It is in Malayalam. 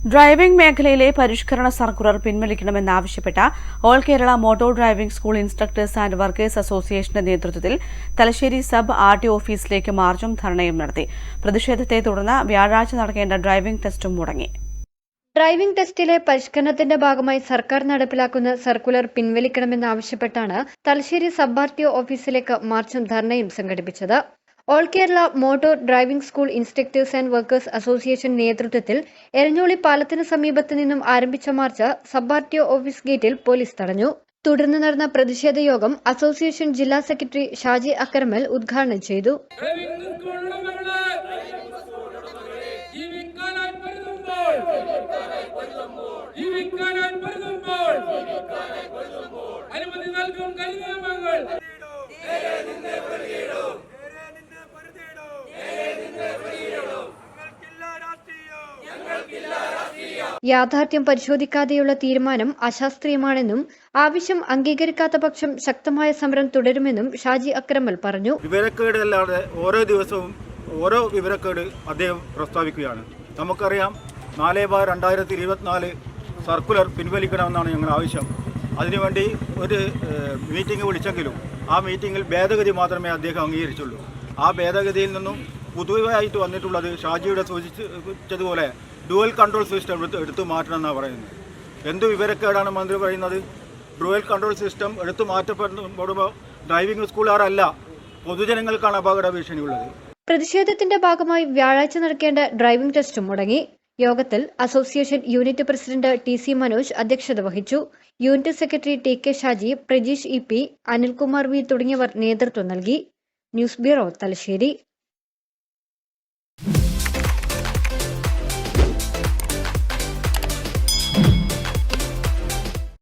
ഡ്രൈവിംഗ് മേഖലയിലെ പരിഷ്കരണ circular പിൻവലിക്കണമെന്നാവശ്യപ്പെട്ട all Kerala motor driving school instructors and workers അസോസിയേഷന്റെ നേതൃത്വത്തിൽ തലശ്ശേരി സബ് ആർ ടി ഓഫീസിലേക്ക് മാർച്ചും ധർണയും നടത്തി. പ്രതിഷേധത്തെ തുടർന്ന് വ്യാഴാഴ്ച നടക്കേണ്ട ഡ്രൈവിംഗ് ടെസ്റ്റും മുടങ്ങി. ഡ്രൈവിംഗ് ടെസ്റ്റിലെ പരിഷ്കരണത്തിന്റെ ഭാഗമായി സർക്കാർ നടപ്പിലാക്കുന്ന സർക്കുലർ പിൻവലിക്കണമെന്നാവശ്യപ്പെട്ടാണ് തലശ്ശേരി സബ് ആർ ടി ഓഫീസിലേക്ക് മാർച്ചും ധർണയും സംഘടിപ്പിച്ചത്. All Kerala motor driving school instructors and workers association നേതൃത്വത്തിൽ എരഞ്ഞോളി പാലത്തിന് സമീപത്ത് നിന്നും ആരംഭിച്ച march sub R office gate police തടഞ്ഞു. തുടർന്ന് നടന്ന പ്രതിഷേധ യോഗം അസോസിയേഷൻ ജില്ലാ സെക്രട്ടറി ഷാജി അക്കരമൽ ഉദ്ഘാടനം ചെയ്തു. അനുമതി നൽകും യാഥാർത്ഥ്യം പരിശോധിക്കാതെയുള്ള തീരുമാനം അശാസ്ത്രീയമാണെന്നും ആവശ്യം അംഗീകരിക്കാത്ത പക്ഷം ശക്തമായ സമരം തുടരുമെന്നും ഷാജി അക്രമൽ പറഞ്ഞു. വിവരക്കേട് അല്ലാതെ ഓരോ ദിവസവും ഓരോ വിവരക്കേട് അദ്ദേഹം പ്രസ്താവിക്കുകയാണ്. നമുക്കറിയാം നാല് ബാർ രണ്ടായിരത്തി ഇരുപത്തിനാല് സർക്കുലർ പിൻവലിക്കണമെന്നാണ് ഞങ്ങളുടെ ആവശ്യം. അതിനുവേണ്ടി ഒരു മീറ്റിംഗ് വിളിച്ചെങ്കിലും ആ മീറ്റിംഗിൽ ഭേദഗതി മാത്രമേ അദ്ദേഹം അംഗീകരിച്ചുള്ളൂ. ആ ഭേദഗതിയിൽ നിന്നും പുതുതായിട്ട് വന്നിട്ടുള്ളത് ഷാജിയുടെ സൂചിപ്പിച്ചതുപോലെ ഡുവൽ കൺട്രോൾ സിസ്റ്റം എടുത്ത് എടുത്തു മാറ്റണമെന്നാണ് പറയുന്നത്. എന്ത് വിവരക്കേടാണ് മന്ത്രി പറയുന്നത്? ഡുവൽ കൺട്രോൾ സിസ്റ്റം എടുത്തു മാറ്റപ്പെടുമ്പോൾ ഡ്രൈവിംഗ് സ്കൂളുകാരല്ല പൊതുജനങ്ങൾക്കാണ് അപകട ഭീഷണിയുള്ളത്. പ്രതിഷേധത്തിന്റെ ഭാഗമായി വ്യാഴാഴ്ച നടക്കേണ്ട ഡ്രൈവിംഗ് ടെസ്റ്റും മുടങ്ങി. യോഗത്തിൽ association unit president T C Manoj അധ്യക്ഷത വഹിച്ചു. Unit secretary T K Shaji Prajeesh E P Anilkumar V തുടങ്ങിയവർ നേതൃത്വം നൽകി. News bureau Thalassery.